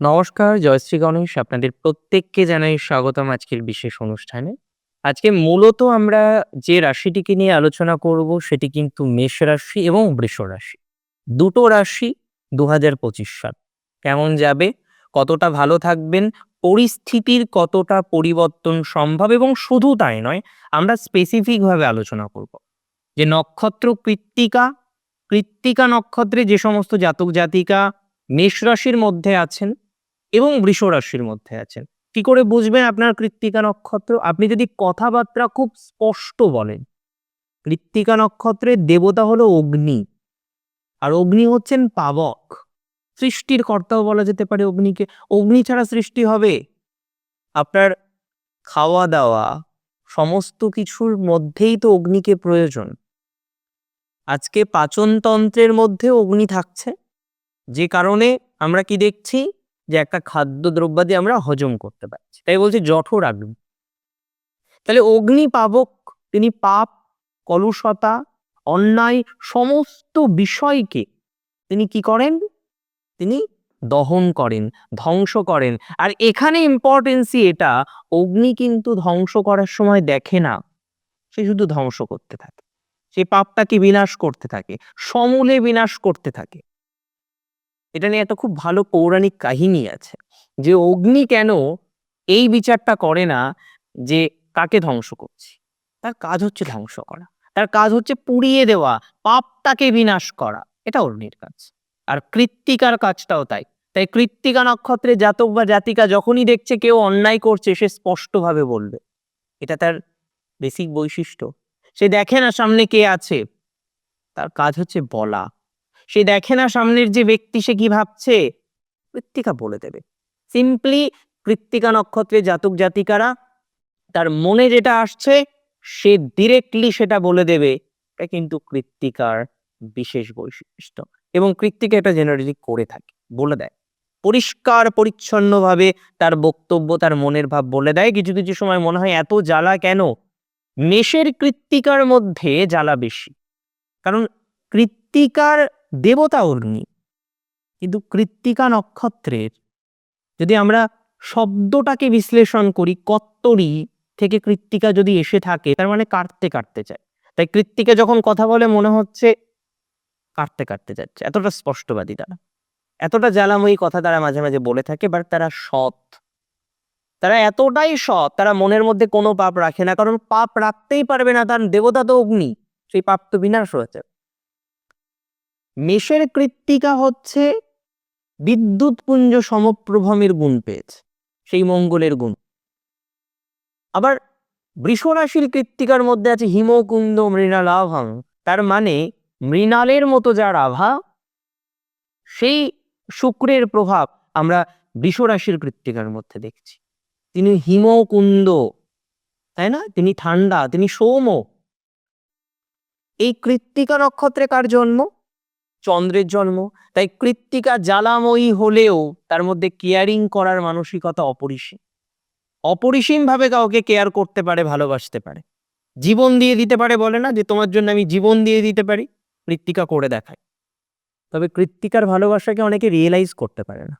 নমস্কার, জয়শ্রী গণেশ, আপনাদের প্রত্যেককে জানাই স্বাগতম আজকের বিশেষ অনুষ্ঠানে। আজকে মূলত আমরা যে রাশিটিকে নিয়ে আলোচনা করব সেটি কিন্তু মেষ রাশি এবং বৃষ রাশি। দুটো রাশি দু হাজার পঁচিশ সাল। কেমন যাবে? কতটা ভালো থাকবেন? পরিস্থিতির কতটা পরিবর্তন সম্ভব? এবং শুধু তাই নয়, আমরা স্পেসিফিকভাবে আলোচনা করব। যে নক্ষত্র কৃত্তিকা কৃত্তিকা নক্ষত্রে যে সমস্ত জাতক জাতিকা মেষ রাশির মধ্যে আছেন এবং বৃষ রাশির মধ্যে আছেন। কি করে বুঝবেন আপনার কৃত্তিকা নক্ষত্র? আপনি যদি কথাবার্তা খুব স্পষ্ট বলেন, কৃত্তিকা নক্ষত্রের দেবতা হলো অগ্নি, আর অগ্নি হচ্ছেন পাবক। সৃষ্টির কর্তাও বলা যেতে পারে অগ্নিকে। অগ্নি ছাড়া সৃষ্টি হবে? আপনার খাওয়া দাওয়া সমস্ত কিছুর মধ্যেই তো অগ্নিকে প্রয়োজন। আজকে পাচনতন্ত্রের মধ্যে অগ্নি থাকছে। যে কারণে আমরা কি দেখছি? যে একটা খাদ্য দ্রব্যাদি আমরা হজম করতে পারছি। তাই বলছি জঠর আগ্নি তাহলে অগ্নি পাবক, তিনি পাপ, কলুষতা, অন্যায়, সমস্ত বিষয়কে তিনি কি করেন? তিনি দহন করেন, ধ্বংস করেন। আর এখানে ইম্পর্টেন্সি এটা, অগ্নি কিন্তু ধ্বংস করার সময় দেখে না। সে শুধু ধ্বংস করতে থাকে। সে পাপটাকে বিনাশ করতে থাকে। সমূলে বিনাশ করতে থাকে। এটা নিয়ে একটা খুব ভালো পৌরাণিক কাহিনী আছে যে অগ্নি কেন এই বিচারটা করে না যে কাকে ধ্বংস করছি? তার কাজ হচ্ছে ধ্বংস করা। তার কাজ হচ্ছে পুড়িয়ে দেওয়া, পাপটাকে বিনাশ করা। এটা অগ্নির কাজ। আর কৃত্তিকার কাজটাও তাই। তাই কৃত্তিকা নক্ষত্রে জাতক বা জাতিকা যখনই দেখছে কেউ অন্যায় করছে, সে স্পষ্টভাবে বলবে। এটা তার বেসিক বৈশিষ্ট্য। সে দেখে না সামনে কে আছে। তার কাজ হচ্ছে বলা। সে দেখে না সামনের যে ব্যক্তি, সে কি ভাবছে? কৃত্তিকা বলে দেবে। সিম্পলি কৃত্তিকা নক্ষত্রে জাতক জাতিকারা, তার মনে যেটা আসছে, সে ডিরেক্টলি সেটা বলে দেবে। এটা কিন্তু কৃত্তিকার বিশেষ বৈশিষ্ট্য। এবং কৃত্তিকা এটা জেনারেলি করে থাকে, বলে দেয়। পরিষ্কার, পরিচ্ছন্নভাবে তার বক্তব্য, তার মনের ভাব বলে দেয়। কিছু কিছু সময় মনে হয়, এত জ্বালা কেন? মেষের কৃত্তিকার মধ্যে জ্বালা বেশি। কারণ কৃত্তিকার দেবতা অগ্নি। কিন্তু কৃত্তিকা নক্ষত্রের, যদি আমরা শব্দটাকে বিশ্লেষণ করি, কত্তরি থেকে কৃত্তিকা যদি এসে থাকে, তার মানে কাটতে কাটতে চায় তাই কৃত্তিকা যখন কথা বলে, মনে হচ্ছে কাটতে কাটতে যাচ্ছে। এতটা স্পষ্টবাদী তারা। এতটা জ্বালাময়ী কথা তারা মাঝে মাঝে বলে থাকে বাট তারা সৎ। তারা এতটাই সৎ, তারা মনের মধ্যে কোনো পাপ রাখে না, কারণ পাপ রাখতেই পারবে না তার দেবতা তো অগ্নি। সেই পাপ তো বিনাশ হয়েছে মেষের কৃত্তিকা হচ্ছে বিদ্যুৎ পুঞ্জ সমপ্রভমের গুণ পেয়েছে সেই মঙ্গলের গুণ। আবার বৃষরাশির কৃত্তিকার মধ্যে আছে হিমকুন্দ মৃণালাভাং তার মানে মৃণালের মতো যার আভা সেই শুক্রের প্রভাব আমরা বৃষরাশির কৃত্তিকার মধ্যে দেখছি। তিনি হিমকুন্দ, তাই না? তিনি ঠান্ডা, তিনি সৌম এই কৃত্তিকা নক্ষত্রে কার জন্ম? চন্দ্রের জন্ম। তাই কৃত্তিকা জ্বালাময়ী হলেও তার মধ্যে কেয়ারিং করার মানসিকতা অপরিসীম। অপরিসীমভাবে কাউকে কেয়ার করতে পারে, ভালোবাসতে পারে। জীবন দিয়ে দিতে পারে বলে না, যে তোমার জন্য আমি জীবন দিয়ে দিতে পারি, কৃত্তিকা করে দেখায়। তবে কৃত্তিকার ভালোবাসাকে অনেকে রিয়েলাইজ করতে পারে না।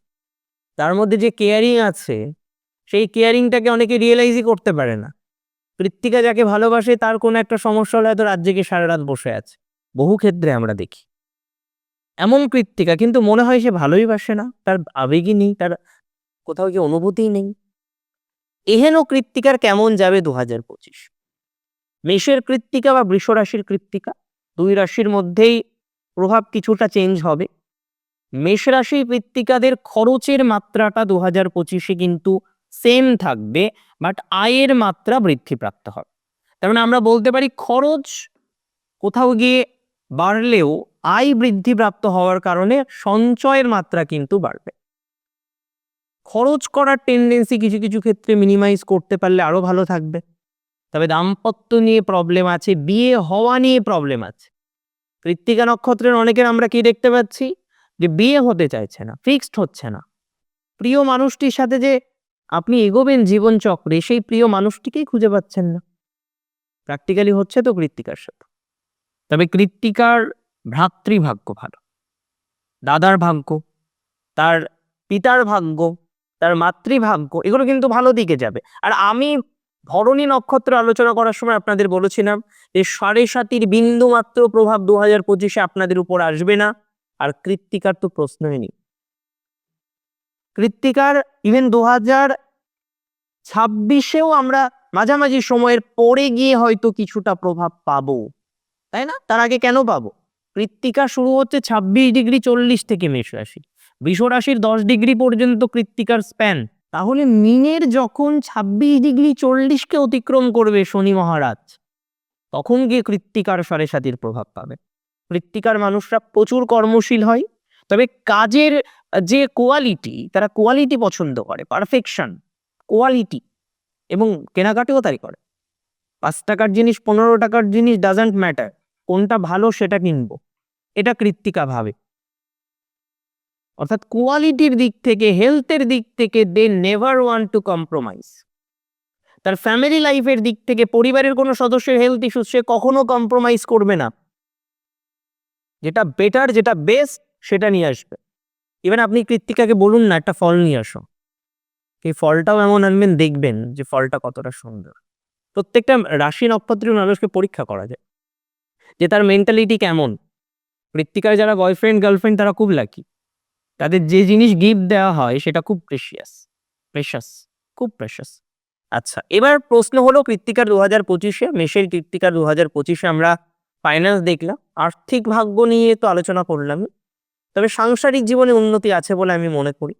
তার মধ্যে যে কেয়ারিং আছে, সেই কেয়ারিংটাকে অনেকে রিয়েলাইজই করতে পারে না। কৃত্তিকা যাকে ভালোবাসে, তার কোনো একটা সমস্যা হলে হয়তো রাজ্যকে সারা রাত বসে আছে। বহু ক্ষেত্রে আমরা দেখি। এমন কৃত্তিকা, কিন্তু মনে হয় সে ভালোই বাসে না। তার আবেগই নেই, তার কোথাও কি অনুভূতিই নেই। এহেন কৃত্তিকার কেমন যাবে দু হাজার পঁচিশ? মেষের কৃত্তিকা বা বৃষ রাশির কৃত্তিকা, দুই রাশির মধ্যেই প্রভাব কিছুটা চেঞ্জ হবে। মেষ রাশির কৃত্তিকাদের খরচের মাত্রাটা দু হাজার পঁচিশে কিন্তু সেম থাকবে বাট আয়ের মাত্রা বৃদ্ধিপ্রাপ্ত হবে। তার মানে আমরা বলতে পারি খরচ কোথাও গিয়ে বাড়লেও আয় বৃদ্ধিপ্রাপ্ত হওয়ার কারণে সঞ্চয়ের মাত্রা কিন্তু বাড়বে। খরচ করার টেন্ডেন্সি কিছু কিছু ক্ষেত্রে মিনিমাইজ করতে পারলে আরও ভালো থাকবে। তবে দাম্পত্য নিয়ে প্রবলেম আছে, বিয়ে হওয়া নিয়ে প্রবলেম আছে। কৃত্তিকা নক্ষত্রের অনেকের আমরা কি দেখতে পাচ্ছি? যে বিয়ে হতে চাইছে না ফিক্সড হচ্ছে না। প্রিয় মানুষটির সাথে যে আপনি এগোবেন জীবন চক্রে সেই প্রিয় মানুষটিকেই খুঁজে পাচ্ছেন না। প্র্যাকটিক্যালি হচ্ছে তো কৃত্তিকার সাথে। তবে কৃত্তিকার ভ্রাতৃভাগ্য ভালো। দাদার ভাগ্য, তার পিতার ভাগ্য, তার মাতৃভাগ্য, এগুলো কিন্তু ভালো দিকে যাবে। আর আমি ভরণী নক্ষত্র আলোচনা করার সময় আপনাদের বলেছিলাম যে সাড়ে সাতির বিন্দু মাত্র প্রভাব দু হাজার পঁচিশে আপনাদের উপর আসবে না, আর কৃত্তিকার তো প্রশ্নই নেই। কৃত্তিকার ইভেন দু হাজার ছাব্বিশেও আমরা মাঝামাঝি সময়ের পরে গিয়ে হয়তো কিছুটা প্রভাব পাবো। তাই না? তার আগে কেন পাবো? কৃত্তিকা শুরু হচ্ছে ছাব্বিশ ডিগ্রি চল্লিশ থেকে মেষ রাশি। বৃষ রাশির দশ ডিগ্রি পর্যন্ত কৃত্তিকার স্প্যান তাহলে মিনের যখন ছাব্বিশ ডিগ্রি চল্লিশকে অতিক্রম করবে শনি মহারাজ, তখন গিয়ে কৃত্তিকার সাড়ে সাতির প্রভাব পাবে। কৃত্তিকার মানুষরা প্রচুর কর্মশীল হয়, তবে কাজের যে কোয়ালিটি তারা কোয়ালিটি পছন্দ করে পারফেকশন কোয়ালিটি এবং কেনাকাটিও তাই করে। পাঁচ টাকার জিনিস, পনেরো টাকার জিনিস ডাজন্ট ম্যাটার কোনটা ভালো সেটা কিনবো। এটা কৃত্তিকা ভাবে অর্থাৎ কোয়ালিটির দিক থেকে, হেলথের দিক থেকে they never want to compromise তার ফ্যামিলি লাইফের দিক থেকে, পরিবারের কোনো সদস্যের হেলথ ইস্যু সে কখনো কম্প্রোমাইজ করবে না। যেটা বেটার যেটা বেস্ট সেটা নিয়ে আসবে। ইভেন আপনি কৃত্তিকাকে বলুন না, একটা ফল নিয়ে আসো। এই ফলটাও এমন আনবেন, দেখবেন যে ফলটা কতটা সুন্দর। প্রত্যেকটা রাশি নক্ষত্রের মানুষকে পরীক্ষা করা যায়। যে তার মেন্টালিটি কেমন? কৃত্তিকার যারা বয়ফ্রেন্ড গার্লফ্রেন্ড তারা খুব লাকি তাদের যে জিনিস গিফট দেওয়া হয় সেটা খুব প্রেশিয়াস প্রেশাস খুব প্রেশাস আচ্ছা এবার প্রশ্ন হলো কৃত্তিকার দু হাজার পঁচিশে, মেষের কৃত্তিকার দু হাজার পঁচিশে আমরা ফাইন্যান্স দেখলাম। আর্থিক ভাগ্য নিয়ে তো আলোচনা করলাম। তবে সাংসারিক জীবনে উন্নতি আছে বলে আমি মনে করি।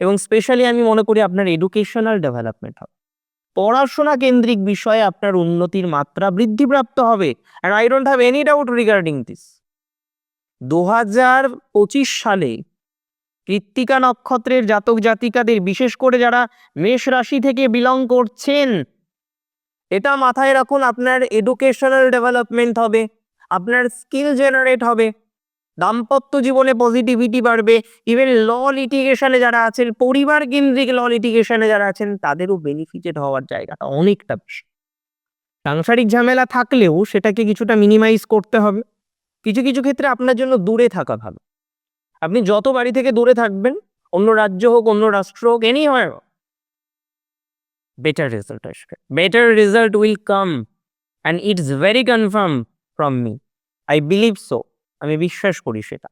এবং স্পেশালি আমি মনে করি আপনার এডুকেশনাল ডেভেলপমেন্ট হবে। পড়াশোনা কেন্দ্রিক বিষয়ে আপনার উন্নতির মাত্রা বৃদ্ধিপ্রাপ্ত হবে। And I don't have any doubt regarding this দু হাজার পঁচিশ সালে কৃত্তিকা নক্ষত্রের জাতক জাতিকাদের, বিশেষ করে যারা মেষ রাশি থেকে বিলং করছেন, এটা মাথায় রাখুন আপনার এডুকেশনাল ডেভেলপমেন্ট হবে, আপনার স্কিল জেনারেট হবে। দাম্পত্য জীবনে পজিটিভিটি বাড়বে। ইভেন ল লিটিগেশনে যারা আছেন, পরিবার কেন্দ্রিক ল লিটিগেশনে যারা আছেন, তাদেরও বেনিফিটেড হওয়ার জায়গাটা অনেকটা বেশি। সাংসারিক ঝামেলা থাকলেও সেটাকে কিছুটা মিনিমাইজ করতে হবে। কিছু কিছু ক্ষেত্রে আপনার জন্য দূরে থাকা ভালো। আপনি যত বাড়ি থেকে দূরে থাকবেন, অন্য রাজ্য হোক, অন্য রাষ্ট্র হোক এনি হয় বেটার রেজাল্ট আসবে। Better result will come and it's very confirm from me I believe so আমি বিশ্বাস করি সেটা।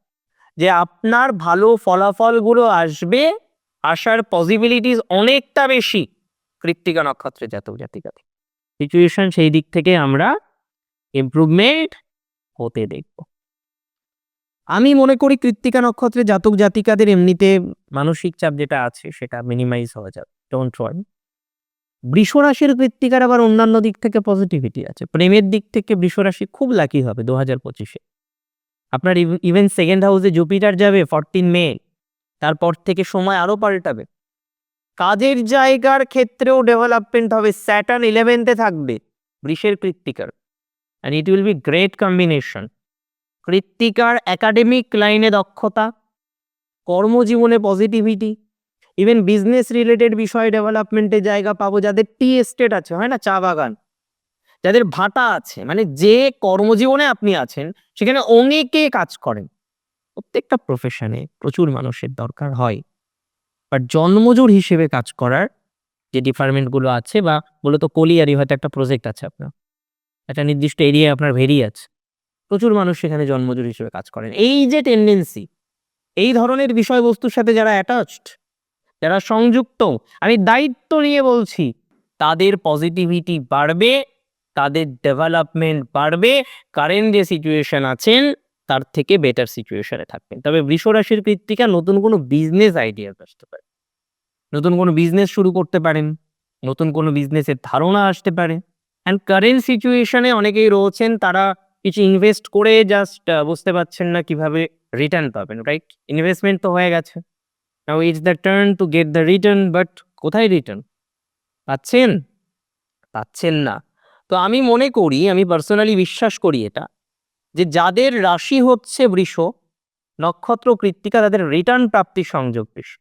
যে আপনার ভালো ফলাফলগুলো আসবে, আসার পসিবিলিটিস অনেকটা বেশি কৃত্তিকা নক্ষত্রে জাতক জাতিকাতে সিচুয়েশন সেই দিক থেকে আমরা ইমপ্রুভমেন্ট হতে দেখব। আমি মনে করি কৃত্তিকা নক্ষত্রে জাতক জাতিকাদের এমনিতে মানসিক চাপ যেটা আছে সেটা মিনিমাইজ হওয়া যাবে। ডোন্ট বৃষ রাশির কৃত্তিকার আবার অন্যান্য দিক থেকে পজিটিভিটি আছে। প্রেমের দিক থেকে বৃষ রাশি খুব লাকি হবে দু হাজার পঁচিশে। আপনার ইভেন সেকেন্ড হাউসে জুপিটার যাবে ফরটিন মে তারপর থেকে সময় আরও পাল্টাবে। কাজের জায়গার ক্ষেত্রেও ডেভেলপমেন্ট হবে স্যাটার্ন ইলেভেন্থে থাকবে, বৃষের কৃত্তিকার। And it will be great combination কৃত্তিকার academic লাইনে দক্ষতা, কর্মজীবনে পজিটিভিটি ইভেন বিজনেস রিলেটেড বিষয়ে ডেভেলপমেন্টের জায়গা পাবো, যাদের টি এস্টেট আছে, হয় না? চা বাগান। যাদের ভাটা আছে মানে যে কর্মজীবনে আপনি আছেন, সেখানে অনেকে কাজ করেন? প্রত্যেকটা প্রফেশনে প্রচুর মানুষের দরকার হয়। বাট জন্মজোর হিসেবে কাজ করার যে ডিপার্টমেন্টগুলো আছে বা মূলত কলিয়ারি হয়তো একটা প্রজেক্ট আছে আপনার। একটা নির্দিষ্ট এরিয়ায় আপনার ভেরি আছে। প্রচুর মানুষ সেখানে জন্মজোর হিসেবে কাজ করেন। এই যে টেন্ডেন্সি এই ধরনের বিষয়বস্তুর সাথে যারা অ্যাটাচড যারা সংযুক্ত, আমি দায়িত্ব নিয়ে বলছি, তাদের পজিটিভিটি বাড়বে তাদের ডেভেলপমেন্ট বাড়বে কারেন্ট যে সিচুয়েশন আছেন, তার থেকে বেটার সিচুয়েশনে থাকবেন। তবে বৃষ রাশির কৃত্তিকা নতুন কোনো বিজনেস আইডিয়া আসতে পারে। নতুন কোনো বিজনেস শুরু করতে পারেন, নতুন কোনো বিজনেসের ধারণা আসতে পারে। অ্যান্ড কারেন্ট সিচুয়েশনে অনেকেই রয়েছেন, তারা কিছু ইনভেস্ট করে জাস্ট বুঝতে পারছেন না কীভাবে রিটার্ন পাবেন রাইট ইনভেস্টমেন্ট তো হয়ে গেছে। Now it's the turn to get the return but কোথায় রিটার্ন পাচ্ছেন? পাচ্ছেন না। তো আমি মনে করি, আমি পার্সোনালি বিশ্বাস করি এটা, যে যাদের রাশি হচ্ছে বৃষ, নক্ষত্র কৃত্তিকা তাদের রিটার্ন প্রাপ্তির সংযোগ বেশি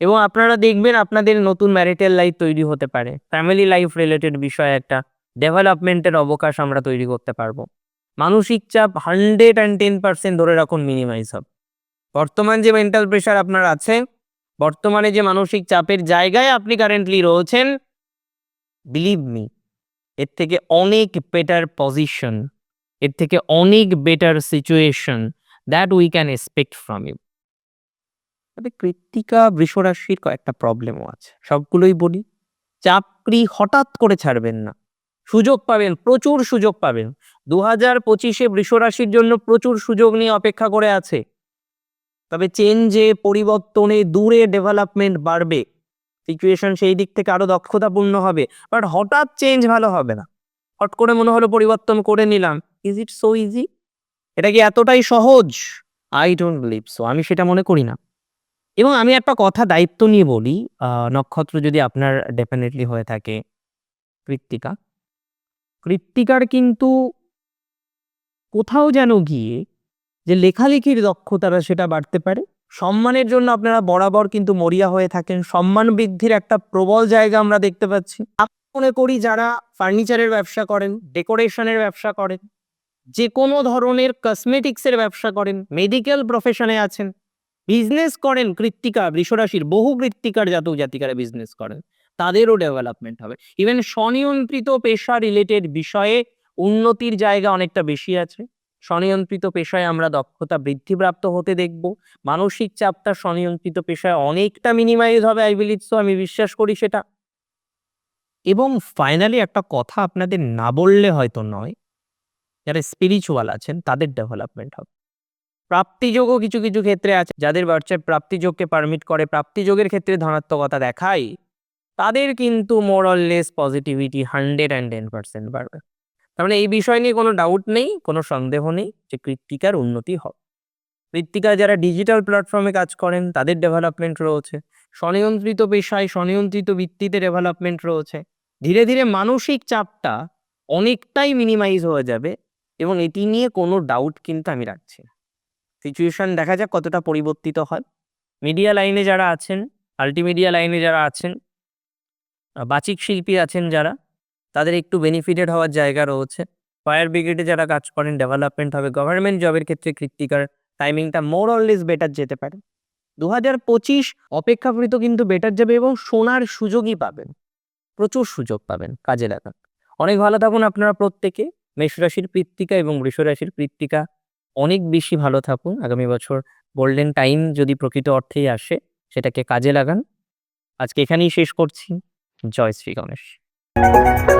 এবং আপনারা দেখবেন আপনাদের নতুন ম্যারিটাল লাইফ তৈরি হতে পারে। ফ্যামিলি লাইফ রিলেটেড বিষয়ে একটা ডেভেলপমেন্টের অবকাশ আমরা তৈরি করতে পারব। মানসিক চাপ হান্ড্রেড অ্যান্ড টেন পার্সেন্ট ধরে রাখুন মিনিমাইজ হবে। বর্তমান যে মেন্টাল প্রেশার আপনার আছে, বর্তমানে যে মানসিক চাপের জায়গায় আপনি কারেন্টলি রয়েছেন বিলিভ মি এর থেকে অনেক বেটার পজিশন এর থেকে অনেক better situation that we can expect from you তবে কৃত্তিকা বৃষরাশির কয়েকটা প্রবলেমও আছে, সবগুলোই বলি। চাকরি হঠাৎ করে ছাড়বেন না, সুযোগ পাবেন, প্রচুর সুযোগ পাবেন। দু হাজার পঁচিশে বৃষরাশির জন্য প্রচুর সুযোগ নিয়ে অপেক্ষা করে আছে। তবে চেঞ্জে পরিবর্তনে, দূরে ডেভেলপমেন্ট বাড়বে। সিচুয়েশন সেই দিক থেকে আরও দক্ষতাপূর্ণ হবে। বাট হঠাৎ চেঞ্জ ভালো হবে না। হট করে মনে হলো পরিবর্তন করে নিলাম। ইজ ইট সো ইজি এটা কি এতটাই সহজ? আই ডোন্ট বিলিভ সো আমি সেটা মনে করি না। এবং আমি একটা কথা দায়িত্ব নিয়ে বলি নক্ষত্র যদি আপনার ডেফিনেটলি হয়ে থাকে, কৃত্তিকা। কৃত্তিকার কিন্তু কোথাও যেন গিয়ে যে লেখালেখির দক্ষতাটা সেটা বাড়তে পারে সম্মানের জন্য আপনারা বরাবর কিন্তু মরিয়া হয়ে থাকেন। সম্মান বৃদ্ধির একটা প্রবল জায়গা আমরা দেখতে পাচ্ছি। মনে করি যারা ফার্নিচারের ব্যবসা করেন, ডেকোরেশনের ব্যবসা করেন যে কোনো ধরনের কসমেটিক্সের ব্যবসা করেন, মেডিকেল প্রফেশনে আছেন, বিজনেস করেন কৃত্তিকা, বৃষরাশির বহু কৃত্তিকার জাতক জাতিকারা বিজনেস করেন, তাদেরও ডেভেলপমেন্ট হবে। ইভেন স্বনিয়ন্ত্রিত পেশা রিলেটেড বিষয়ে উন্নতির জায়গা অনেকটা বেশি আছে। স্বনিয়ন্ত্রিত পেশায় আমরা দক্ষতা বৃদ্ধিপ্রাপ্ত হতে দেখব। মানসিক চাপটা স্বনিয়ন্ত্রিত পেশায় অনেকটা মিনিমাইজ হবে আই বিলিভ সো আমি বিশ্বাস করি সেটা। এবং ফাইনালি একটা কথা আপনাদের না বললে হয়তো নয়, যারা স্পিরিচুয়াল আছেন, তাদের ডেভেলপমেন্ট হবে। প্রাপ্তিযোগও কিছু কিছু ক্ষেত্রে আছে, যাদের বাচ্চার প্রাপ্তিযোগকে পারমিট করে, প্রাপ্তিযোগের ক্ষেত্রে ধনাত্মকতা দেখায়, তাদের কিন্তু মোরাললেস positivity hundred and ten percent বাড়বে। তার মানে এই বিষয় নিয়ে কোনো ডাউট নেই, কোনো সন্দেহ নেই যে কৃত্তিকার উন্নতি হবে। কৃত্তিকা যারা ডিজিটাল প্ল্যাটফর্মে কাজ করেন, তাদের ডেভেলপমেন্ট রয়েছে। স্বনিয়ন্ত্রিত পেশায় স্বনিয়ন্ত্রিত ভিত্তিতে ডেভেলপমেন্ট রয়েছে। ধীরে ধীরে মানসিক চাপটা অনেকটাই মিনিমাইজ হয়ে যাবে এবং এটি নিয়ে কোনো ডাউট কিন্তু আমি রাখছি না। সিচুয়েশন দেখা যাক কতটা পরিবর্তিত হয়। মিডিয়া লাইনে যারা আছেন আল্টিমিডিয়া লাইনে যারা আছেন বাচিক শিল্পী আছেন যারা তাদের একটু বেনিফিটেড হওয়ার জায়গা রয়েছে। ফায়ার ব্রিগেডে যারা কাজ করেন ডেভেলপমেন্ট হবে গভর্নমেন্ট জবের ক্ষেত্রে কৃত্তিকার টাইমিংটা মোর অললেস বেটার যেতে পারে। দু হাজার পঁচিশ অপেক্ষাকৃত কিন্তু বেটার যাবে এবং সোনার সুযোগই পাবেন। প্রচুর সুযোগ পাবেন কাজে লাগান অনেক ভালো থাকুন আপনারা প্রত্যেকে। মেষরাশির কৃত্তিকা এবং বৃষরাশির কৃত্তিকা অনেক বেশি ভালো থাকুন। আগামী বছর গোল্ডেন টাইম যদি প্রকৃত অর্থেই আসে, সেটাকে কাজে লাগান। আজকে এখানেই শেষ করছি। জয় শ্রী গণেশ। Música